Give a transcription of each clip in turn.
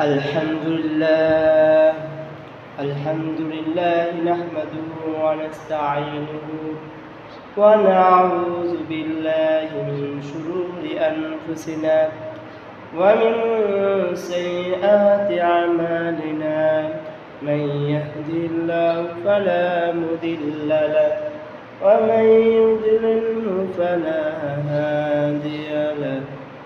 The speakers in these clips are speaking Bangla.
الحمد لله الحمد لله نحمده ونستعينه ونعوذ بالله من شرور أنفسنا ومن سيئات أعمالنا من يهدي الله فلا مضل له ومن يضلله فلا هادي له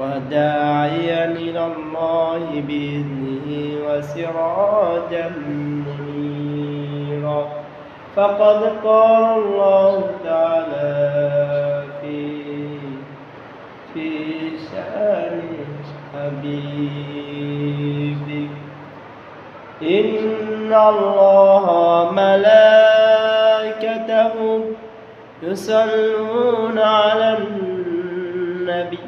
وداعيا إلى الله بإذنه وسراجا منيرا. فقد قال الله تعالى في في شأن حبيبه إن الله ملائكته يصلون على النبي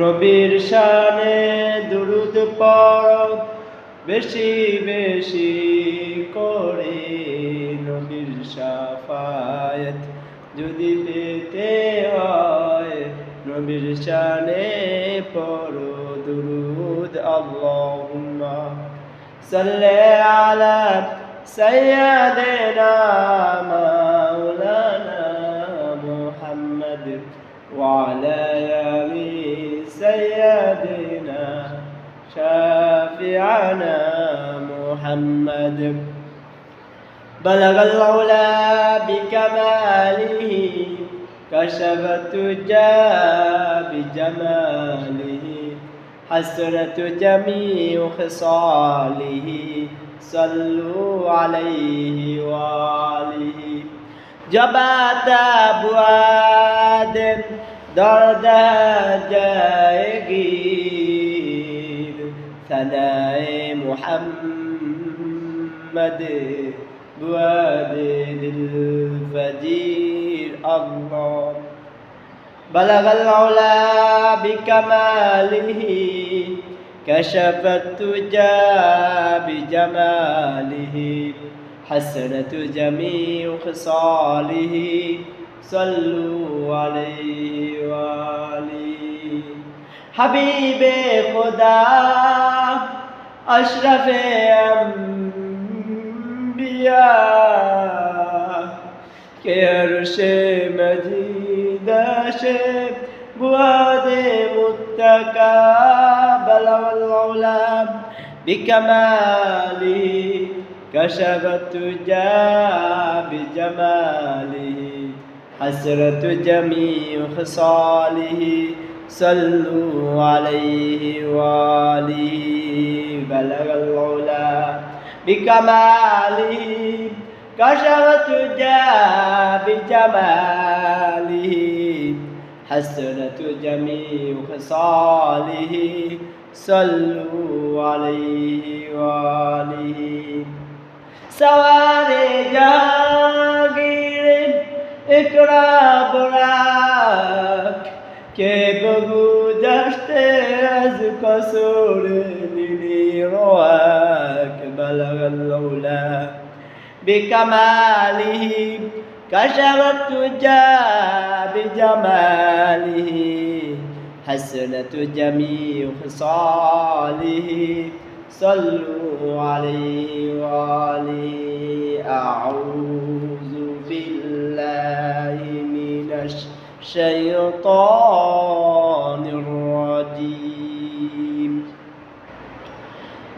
নবীর শানে দুরুদ পড় বেশি বেশি করে নবীর সাফায়াত যদি পেতে হয়, নবীর শানে পড়ো দুরুদ। আল্লাহুম্মা সাল্লি আলা সাইয়্যিদিনা মাওলানা মুহাম্মদ ওয়া আলা شافعنا محمد. بلغ العلا بكماله كشف التجى بجماله حسنت جميع خصاله صلوا عليه وآله. جبات أبواد درد جائگیر ثناء محمد بواد دل فجیر الله. بلغ العلا بكماله كشف التجى بجماله حسنة جميع خصاله صلوا عليه وآله. حبيب خدا أشرف أنبياء كي عرش مجيد شب بواد متكا بلغ العلم بكمالي كشفت جا بجمالي حسرة جميع خصاله. صلوا عليه وآله بلغ العلا بكماله كشف التجى بجماله حسنة جميع خصاله صلوا عليه وآله سوار گذشته از قصور بلغ اللولا بكماله كشرت تجا بجماله حسنة جميع خصاله. صلوا عليه وعلي أعوذ بالله من الشيطان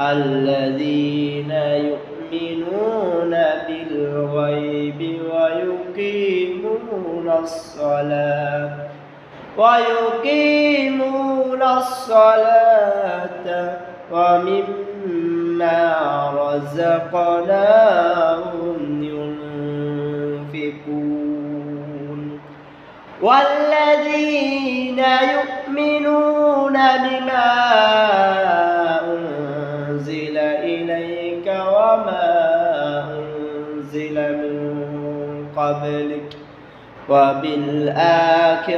الذين يؤمنون بالغيب ويقيمون الصلاة ويقيمون الصلاة ومما رزقناهم ينفقون والذين يؤمنون بما وبالآخرة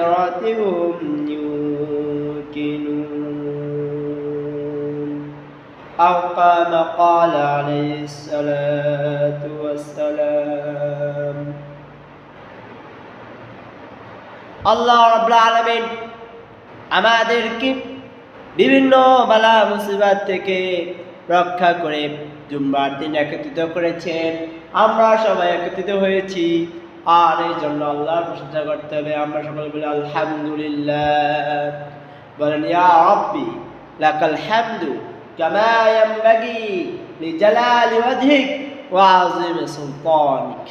هم يوقنون أو كما قال عليه الصلاة والسلام আল্লাহ রাব্বুল আলামিন আমাদেরকে বিভিন্ন বালা মুসিবত থেকে রক্ষা করে জুম্মার দিন একত্রিত করেছেন আমরা সবাই একত্রিত হয়েছি আর এই জন্য আল্লাহর প্রশংসা করতে হবে। আমরা সকলে বলি, আলহামদুলিল্লাহ। বলেন, ইয়া রব্বি, লাকাল হামদু কামা ইয়ানবাগি লিজালালি ওয়াজহিক ওয়া আযীমি সুলতানিক।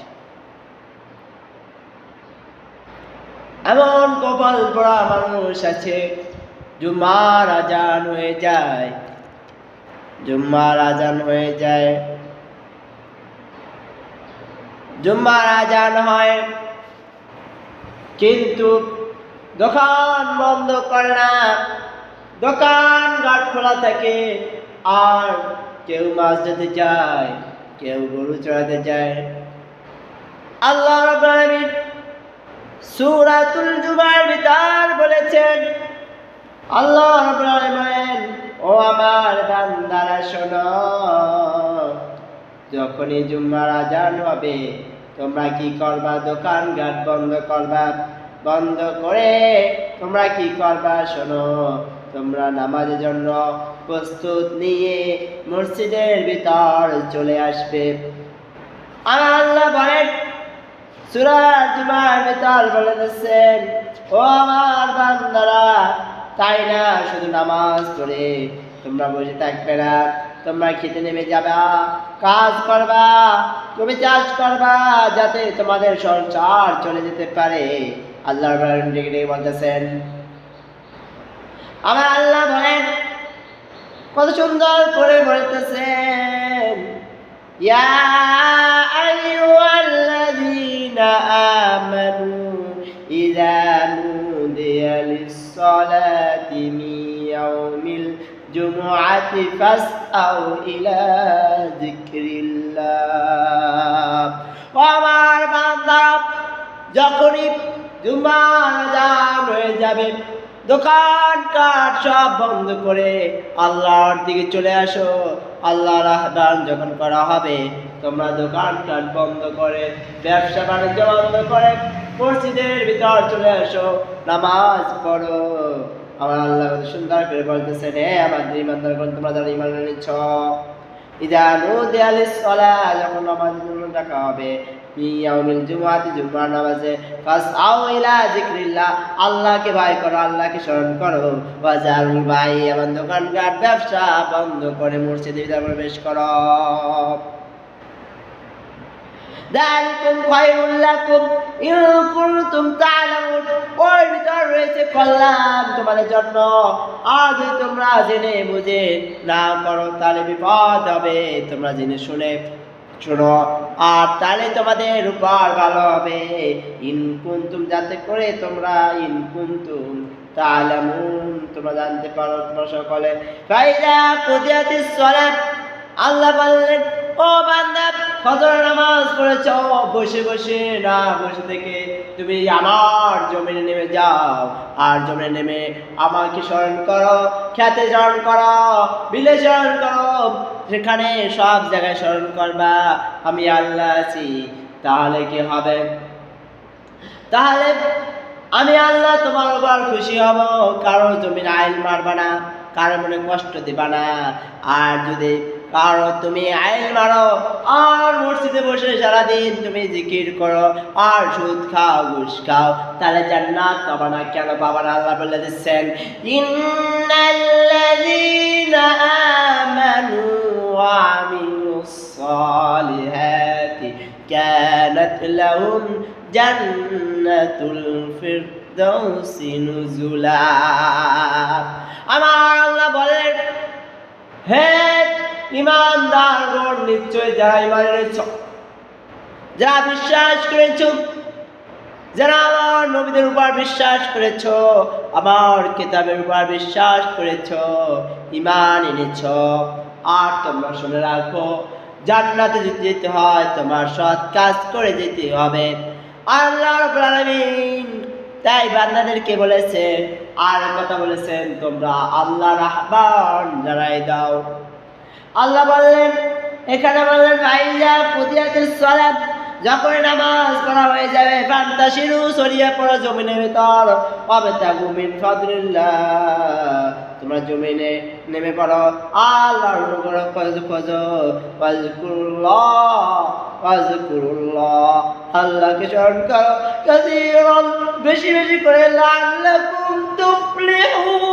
এমন কপাল পড়া মানুষ আছে, জুম্মার আজান হয়ে যায়, জুম্মার আজান হয়ে যায়। জুম্মার আজান হয়। কিন্তু দোকান বন্ধ করে না। দোকান ঘাট খোলা থাকে। আর কেউ মাছ যেতে যায়, কেউ গরু চড়াতে যায়। আল্লাহ আলামিন জুমার ভিতর বলেছেন, আল্লাহ ও আমার বান্দারা শোনো। যখনই জুম্মার আজান হবে, তোমরা কি করবা? দোকান ঘাট বন্ধ করবা? বন্ধ করে তোমরা কি করবা? শোনো, তোমরা নামাজের জন্য প্রস্তুত নিয়ে মসজিদের ভিতর চলে আসবে। আল্লাহ বলেন জুমার ভিতর বলে দিচ্ছেন, ও আমার বান্দারা, তাই না? শুধু নামাজ পড়ে তোমরা বসে থাকবে না? তোমরা খেতে নেমে যাবা, কাজ করবা তুমি চাষ করবা, যাতে তোমাদের সংসার চলে যেতে পারে। আল্লাহ বলতেছেন, আমার আল্লাহ বলেন, কত সুন্দর করে বলতেছেন, ইয়া আমানু ফাসআউ ইলা যিকরিল্লাহ ও আমার বান্দা, যখনই জুমার আজান হয়ে যাবে, দোকান কাঠ সব বন্ধ করে আল্লাহর দিকে চলে আসো। আল্লাহর আহ্বান যখন করা হবে, তোমরা দোকান কাঠ বন্ধ করে, ব্যবসা বাণিজ্য বন্ধ করে মসজিদের ভিতর চলে আসো, নামাজ পড়ো। আমার আল্লাহ সুন্দর করে বলতেছেন হে আমার ইমানদার তোমরা যারা ইমান নুদিয়া লিস-সালাহ যখন ডাকা হবে ইয়াউমিল জুমআতি জুমার নামাজে, ফাসআউ ইলা যিকরিল্লাহ আল্লাহকে ভয় করো, আল্লাহকে স্মরণ করো। বাজারুল ভাই এবং দোকানঘাট, ব্যবসা বন্ধ করে মসজিদে প্রবেশ করো। দালিকুম খায়রুল লাকুম ইন কুনতুম তা'লামুন ওর ভিতর রয়েছে কল্যাণ তোমাদের জন্য। আর যদি তোমরা জেনে বুঝে না করো, তাহলে বিপদ হবে। তোমরা জেনে শুনে শোনো। আর তাহলে তোমাদের উপর ভালো হবে। ইন কুনতুম, যাতে করে তোমরা ইন কুনতুম তা'লামুন, তোমরা জানতে পারো তোমরা সকলে। ফাইদা কুদিয়াতিস সালাত। আল্লাহ বললেন ও বান্দা, ফজরের নামাজ পড়েছ? বসে বসে, না, বসে থেকে তুমি আমার জমিনে নেমে যাও। আর জমিনে নেমে আমাকে স্মরণ করো খ্যাতে স্মরণ করো, বিলে স্মরণ করো সেখানে সব জায়গায় স্মরণ করবা, আমি আল্লাহ আছি, তাহলে কি হবে? তাহলে আমি আল্লাহ তোমার উপর খুশি হব, কারও জমিন আইল মারবা না, কারও মনে কষ্ট দিবা না। আর যদি কারো তুমি আইল মারো আর মসজিদে বসে সারাদিন তুমি জিকির করো আর সুদ খাও ঘুষ খাও তাহলে জান্নাত পাবা না কেন পাবা না আল্লাহ বলে দিচ্ছেন ইন্নাল্লাযীনা আমানু ওয়া আমিলুস সালিহাতি كانت لهم جنة الفردوس نزلا আমার আল্লাহ বলেন হে ইমানদারগণ নিশ্চয় যারা ইমান এনেছ যারা বিশ্বাস করেছ, যারা আমার নবীদের উপর বিশ্বাস করেছ, আমার কিতাবের উপর বিশ্বাস করেছ, ইমান এনেছ। আর তোমরা শুনে রাখো, জান্নাতে যদি যেতে হয়, তোমার সৎ কাজ করে যেতে হবে। আল্লাহ তাই বান্দাদেরকে বলেছে আর কথা বলেছেন, তোমরা আল্লাহর আহ্বান জানাই দাও। আল্লাহ বললেন, এখানে বললেন ভাইজা পুদিয়াতুস সালাত যখন নামাজ পড়া হয়ে যাবে ফান্তাশিরু সরিয়ে পড়ো জমিনের ভিতর। অবেতাগু মিন ফাদলিল্লাহ। তোমরা জমিনে নেমে পড়ো। আল্লাহর উপর খোঁজ খোঁজ। ওয়াজকুরুল্লাহ ওয়াজকুরুল্লাহ। আল্লাহকে স্মরণ করো। কাসীরান, বেশি বেশি করে লাল লাল্লাকুম তুফলিহুন।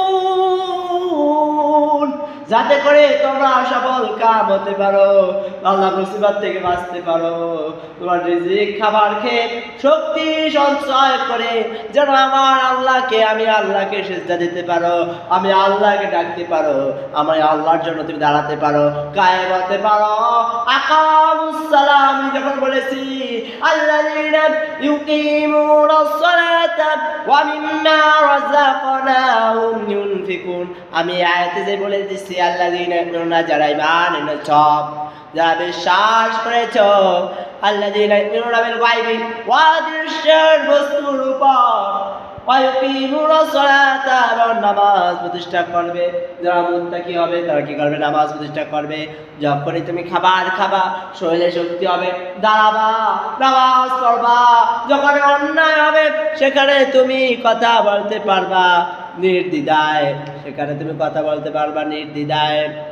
যাতে করে তোমরা সফল কাম হতে পারো, আল্লাহ মুসিবত থেকে বাঁচতে পারো। তোমার রিজিক খাবার খেয়ে শক্তি সঞ্চয় করে যেন আমার আল্লাহকে, আমি আল্লাহকে সেজদা দিতে পারো, আমি আল্লাহকে ডাকতে পারো আমি আল্লাহর জন্য তুমি দাঁড়াতে পারো। কায়েম হতে পারো। আকামুসসালাম আমি যখন বলেছি, আল্লাযীনা ইউকিমুনাস সালাতা ওয়া মিম্মা রাযাকনাহুম ইউনফিকুন আমি আয়াতে যে বলে দিচ্ছি ইউমিনুনা যারা ঈমান এনেছ, যারা বিশ্বাস করেছ, আল্লাযীনা ইউমিনুনা বিল গায়বি ওয়া দৃশ্যের বস্তুর উপর। নামাজ প্রতিষ্ঠা করবে। যারা মুত্তাকি হবে, তারা কি করবে? নামাজ প্রতিষ্ঠা করবে। যখনই তুমি খাবার খাবা, শরীরে শক্তি হবে, দাঁড়াবা, নামাজ পড়বা। যখন অন্যায় হবে, সেখানে তুমি কথা বলতে পারবা। নির্দ্বিধায়। সেখানে তুমি কথা বলতে পারবা নির্দ্বিধায়।